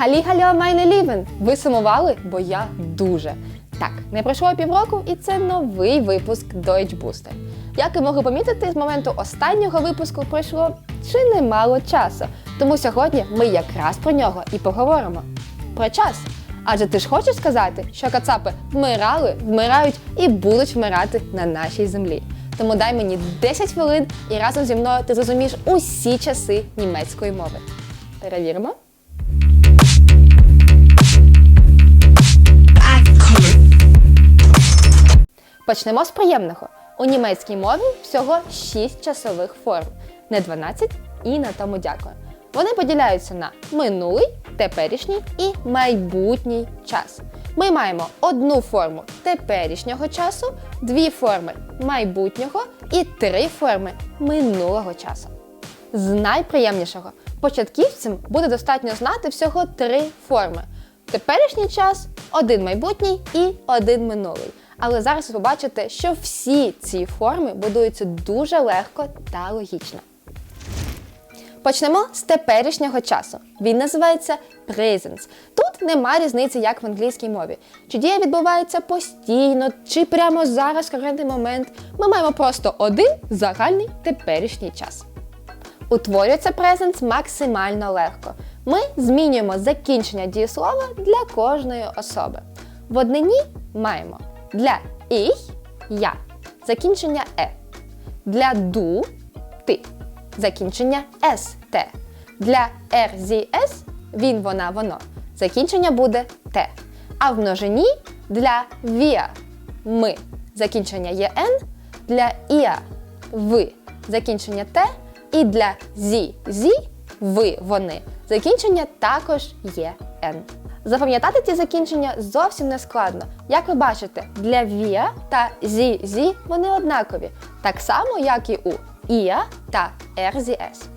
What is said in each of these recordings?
Халі хальо майне лівен. Ви сумували? Бо я дуже. Так, не пройшло півроку, і це новий випуск Deutsche Booster. Як ви могли помітити, з моменту останнього випуску пройшло чи немало часу. Тому сьогодні ми якраз про нього і поговоримо. Про час. Адже ти ж хочеш сказати, що кацапи вмирали, вмирають і будуть вмирати на нашій землі. Тому дай мені 10 хвилин і разом зі мною ти зрозумієш усі часи німецької мови. Перевіримо. Почнемо з приємного. У німецькій мові всього 6 часових форм, не 12 і на тому дякую. Вони поділяються на минулий, теперішній і майбутній час. Ми маємо одну форму теперішнього часу, дві форми майбутнього і три форми минулого часу. З найприємнішого початківцям буде достатньо знати всього три форми: теперішній час, один майбутній і один минулий. Але зараз ви побачите, що всі ці форми будуються дуже легко та логічно. Почнемо з теперішнього часу. Він називається presence. Тут нема різниці, як в англійській мові. Чи дія відбувається постійно, чи прямо зараз, в конкретний момент. Ми маємо просто один загальний теперішній час. Утворюється presence максимально легко. Ми змінюємо закінчення дієслова для кожної особи. В однині маємо для ich – я, закінчення е. Для ду ти, закінчення ст. Для RZS він, вона, воно. Закінчення буде те. А в множині для wir – ми, закінчення єн, для ihr – ви, закінчення те, і для зі зі ви, вони. Закінчення також є «н». Запам'ятати ці закінчення зовсім не складно. Як ви бачите, для «вія» та «зі-зі» вони однакові, так само, як і у «іа» та «рзс».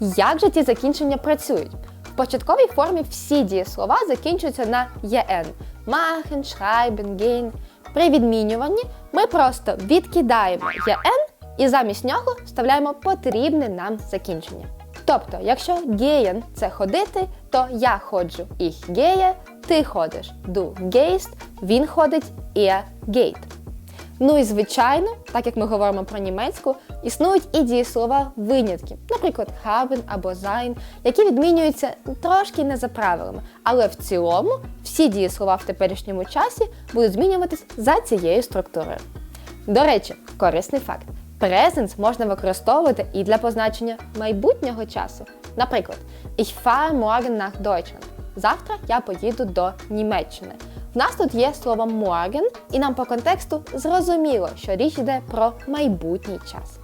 Як же ці закінчення працюють? В початковій формі всі дієслова закінчуються на «єн» – machen, schreiben, gehen. При відмінюванні ми просто відкидаємо «єн» і замість нього вставляємо потрібне нам закінчення. Тобто, якщо gehen – це ходити, то я ходжу ich gehe, ти ходиш du gehst, він ходить er geht. Ну і звичайно, так як ми говоримо про німецьку, існують і дієслова винятки, наприклад, haben або sein, які відмінюються трошки не за правилами, але в цілому всі дієслова в теперішньому часі будуть змінюватись за цією структурою. До речі, корисний факт. Presence можна використовувати і для позначення майбутнього часу. Наприклад, ich fahre morgen nach Deutschland. Завтра я поїду до Німеччини. В нас тут є слово morgen, і нам по контексту зрозуміло, що річ йде про майбутній час.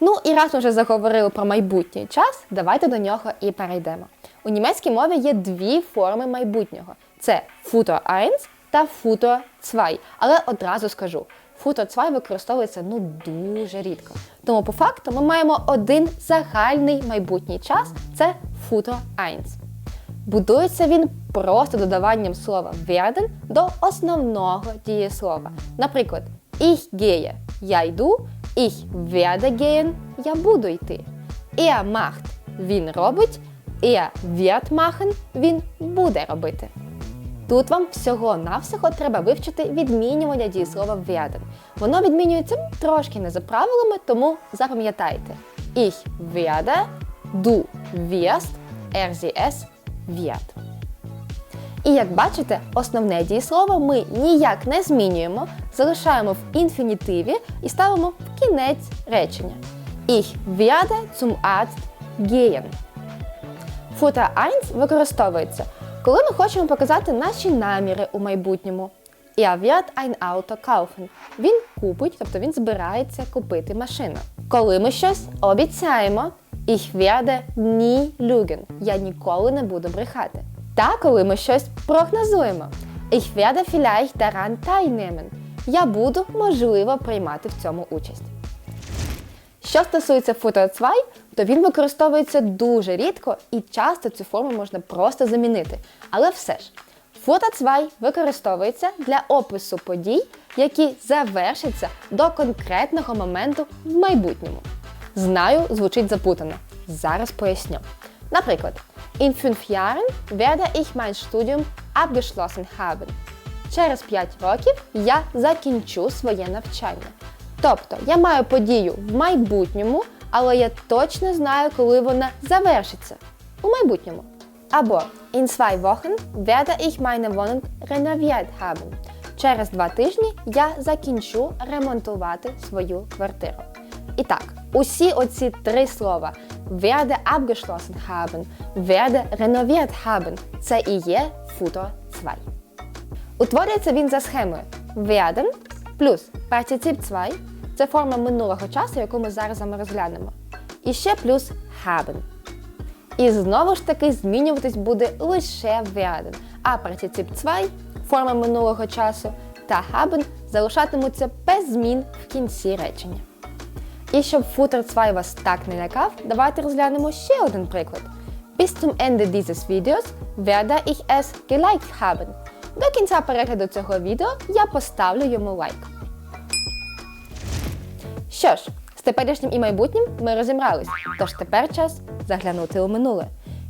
Ну і раз ми вже заговорили про майбутній час, давайте до нього і перейдемо. У німецькій мові є дві форми майбутнього: це Futur 1 та Futur 2. Але одразу скажу, 2 використовується ну дуже рідко. Тому по факту ми маємо один загальний майбутній час це Futur 1. Будується він просто додаванням слова werden до основного дієслова. Наприклад, ich gehe – я йду, ich werde gehen – я буду йти. Er macht – він робить, er wird machen – він буде робити. Тут вам всього-навсього треба вивчити відмінювання дієслова werden. Воно відмінюється трошки не за правилами, тому запам'ятайте. Ich werde, du wirst, er sie es wird. І як бачите, основне дієслово ми ніяк не змінюємо, залишаємо в інфінітиві і ставимо в кінець речення. Ich werde zum Arzt gehen. Futter 1 використовується, коли ми хочемо показати наші наміри у майбутньому. Er wird ein Auto kaufen. Він купить, тобто він збирається купити машину. Коли ми щось обіцяємо, ich werde nie lügen. Я ніколи не буду брехати. Та коли ми щось прогнозуємо, ich werde vielleicht daran teilnehmen. Я буду, можливо, приймати в цьому участь. Що стосується фотоцвай, то він використовується дуже рідко і часто цю форму можна просто замінити. Але все ж, фотоцвай використовується для опису подій, які завершаться до конкретного моменту в майбутньому. Знаю, звучить запутано. Зараз поясню. Наприклад, In fünf Jahren werde ich mein Studium abgeschlossen haben. Через 5 років я закінчу своє навчання. Тобто я маю подію в майбутньому, але я точно знаю, коли вона завершиться. У майбутньому. Або in zwei Wochen werde ich meine Wohnung renoviert haben. Через два тижні я закінчу ремонтувати свою квартиру. І так, усі оці три слова werde abgeschlossen haben, werde renoviert haben – це і є футро 2. Утворюється він за схемою werden плюс партицип 2 – це форма минулого часу, яку ми зараз з розглянемо. І ще плюс haben. І знову ж таки змінюватись буде лише werden, а партицип 2 – форма минулого часу та haben залишатимуться без змін в кінці речення. І щоб футер 2 вас так не лякав, давайте розглянемо ще один приклад. Bis zum Ende dieses Videos werde ich es geliked haben. До кінця перегляду цього відео я поставлю йому лайк. Що ж, з теперішнім і майбутнім ми розібрались, тож тепер час заглянути у минуле.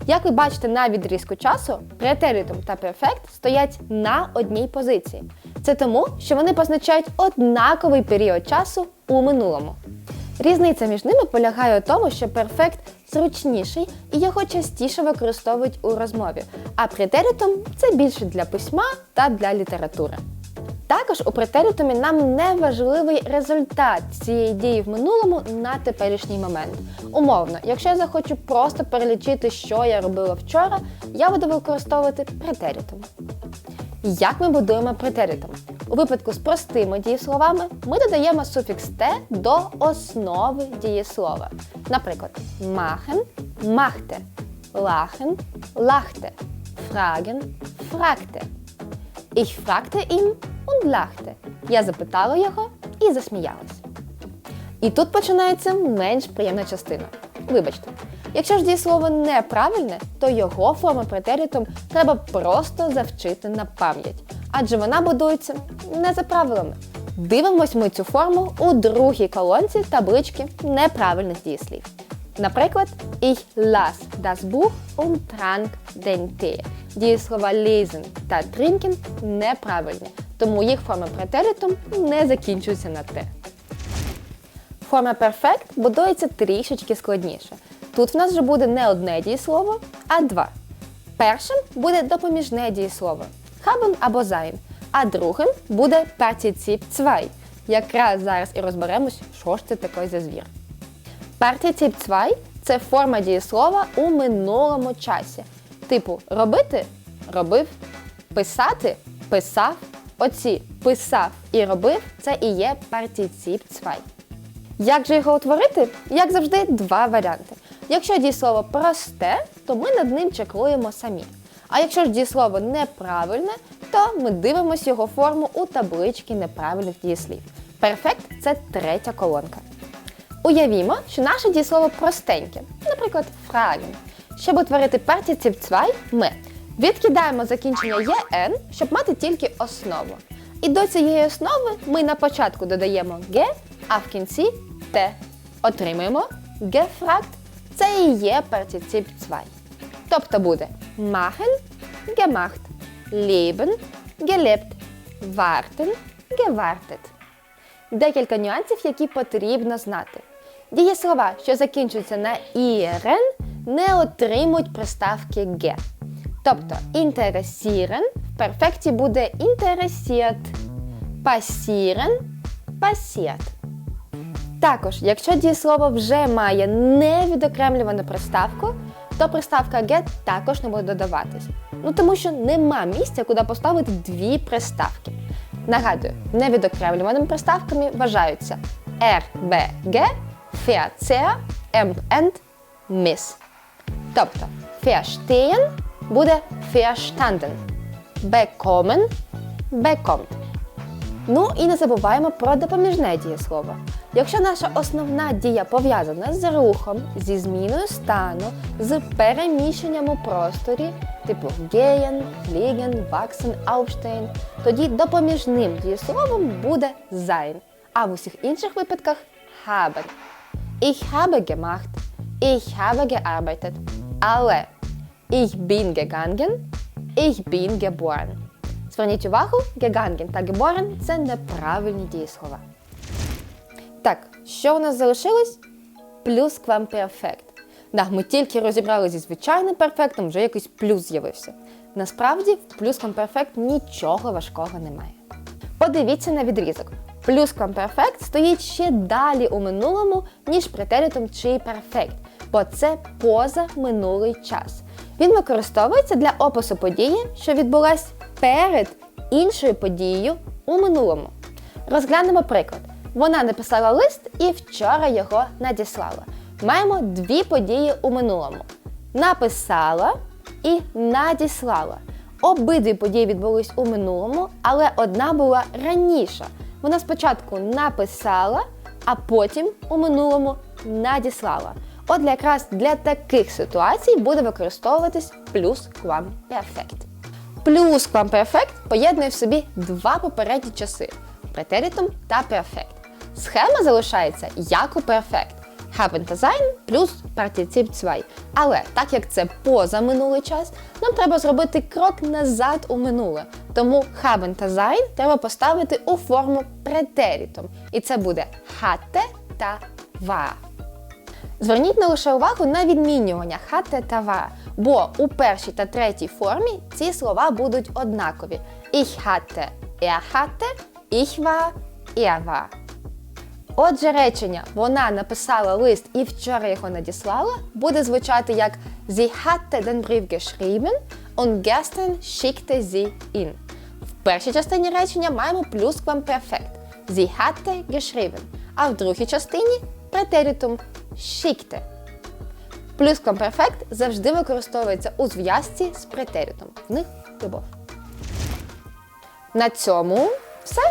Як ви бачите на відрізку часу, претелітум та перфект стоять на одній позиції. Це тому, що вони позначають однаковий період часу у минулому. Різниця між ними полягає у тому, що перфект зручніший і його частіше використовують у розмові, а претеритум це більше для письма та для літератури. Також у претеритумі нам не важливий результат цієї дії в минулому на теперішній момент. Умовно, якщо я захочу просто перелічити, що я робила вчора, я буду використовувати претеритум. Як ми будуємо претеритум? У випадку з простими дієсловами ми додаємо суфікс те до основи дієслова. Наприклад, machen – махте, lachen – лахте, fragen – фрагте. Ich fragte ihn und lachte. Я запитала його і засміялась. І тут починається менш приємна частина. Вибачте, якщо ж дієслово неправильне, то його форму претеритум треба просто завчити на пам'ять, адже вона будується не за правилами. Дивимось ми цю форму у другій колонці таблички неправильних дієслів. Наприклад, ich las das Buch und trank den Tee. Дієслова lesen та trinken неправильні, тому їх форма претеритум не закінчується на те. Форма перфект будується трішечки складніше. Тут в нас вже буде не одне дієслово, а два. Першим буде допоміжне дієслово haben або sein, а другим буде партицип 2. Якраз зараз і розберемось, що ж це таке за звір. Партицип 2 це форма дієслова у минулому часі. Типу робити робив, писати писав. Оці писав і робив це і є партицип 2. Як же його утворити? Як завжди, два варіанти. Якщо дієслово просте, то ми над ним чекуємо самі. А якщо ж дієслово неправильне, то ми дивимося його форму у табличці неправильних дієслів. Перфект це третя колонка. Уявімо, що наше дієслово простеньке, наприклад, fragen. Щоб утворити 2, ми відкидаємо закінчення «єн», щоб мати тільки основу. І до цієї основи ми на початку додаємо «ге», а в кінці «те». Отримуємо «gefragt» – це і є партицип 2. Тобто буде machen – gemacht, leben – gelebt, warten – gewartet. Декілька нюансів, які потрібно знати. Дієслова, що закінчуються на «ієрен», не отримують приставки «ге». Тобто interessieren в перфекті буде interessiert, passieren – passiert. Також, якщо дієслово вже має невідокремлювану приставку, то приставка get також не буде додаватись. Ну тому що нема місця, куди поставити дві приставки. Нагадую, невідокремлюваними приставками вважаються R, B, G, M, and Miss. Тобто verstehen буде verstanden, bekommen – bekommt. Ну і не забуваємо про допоміжне дієслово. Якщо наша основна дія пов'язана з рухом, зі зміною стану, з переміщенням у просторі, типу gehen, fliegen, wachsen, aufstehen, тоді допоміжним дієсловом буде sein, а в усіх інших випадках haben. Ich habe gemacht, ich habe gearbeitet. Але Ich bin gegangen, ich bin geboren. Зверніть увагу, gegangen та geboren – це неправильні дієслова. Так, що у нас залишилось? Плюсквамперфект. Да, ми тільки розібрали зі звичайним перфектом, вже якийсь плюс з'явився. Насправді, в плюсквамперфект нічого важкого немає. Подивіться на відрізок. Плюсквамперфект стоїть ще далі у минулому, ніж претеритум чи перфект, бо це поза минулий час. Він використовується для опису події, що відбулась перед іншою подією у минулому. Розглянемо приклад. Вона написала лист і вчора його надіслала. Маємо дві події у минулому: написала і надіслала. Обидві події відбулись у минулому, але одна була раніша. Вона спочатку написала, а потім у минулому надіслала. От якраз для таких ситуацій буде використовуватись плюсквамперфект. Плюсквамперфект поєднує в собі два попередні часи претеритум та перфект. Схема залишається як у перфект. Haben та плюс партицип 2. Але так як це поза минулий час, нам треба зробити крок назад у минуле. Тому haben та треба поставити у форму претеритум. І це буде hatte та war. Зверніть не лише увагу на відмінювання hatte та war, бо у першій та третій формі ці слова будуть однакові. Ich hatte, er hatte, ich war, er war. Отже, речення вона написала лист і вчора його надіслала буде звучати як Sie hatte den Brief geschrieben und gestern schickte sie ihn. В першій частині речення маємо плюсквамперфект. Sie hatte geschrieben. А в другій частині претеритум schickte. Плюсквамперфект завжди використовується у зв'язці з претеритом. В них любов. На цьому все.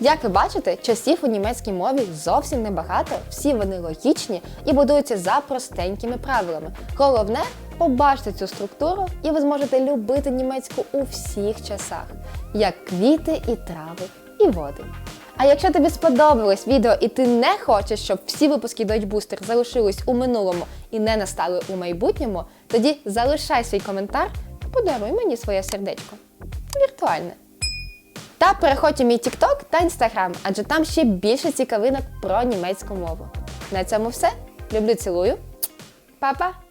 Як ви бачите, часів у німецькій мові зовсім небагато, всі вони логічні і будуються за простенькими правилами. Головне побачте цю структуру, і ви зможете любити німецьку у всіх часах, як квіти і трави, і води. А якщо тобі сподобалось відео і ти не хочеш, щоб всі випуски Deutsch Booster залишились у минулому і не настали у майбутньому, тоді залишай свій коментар, подаруй мені своє сердечко. Віртуальне. Та переходь у мій TikTok та Instagram, адже там ще більше цікавинок про німецьку мову. На цьому все. Люблю, цілую. Па-па!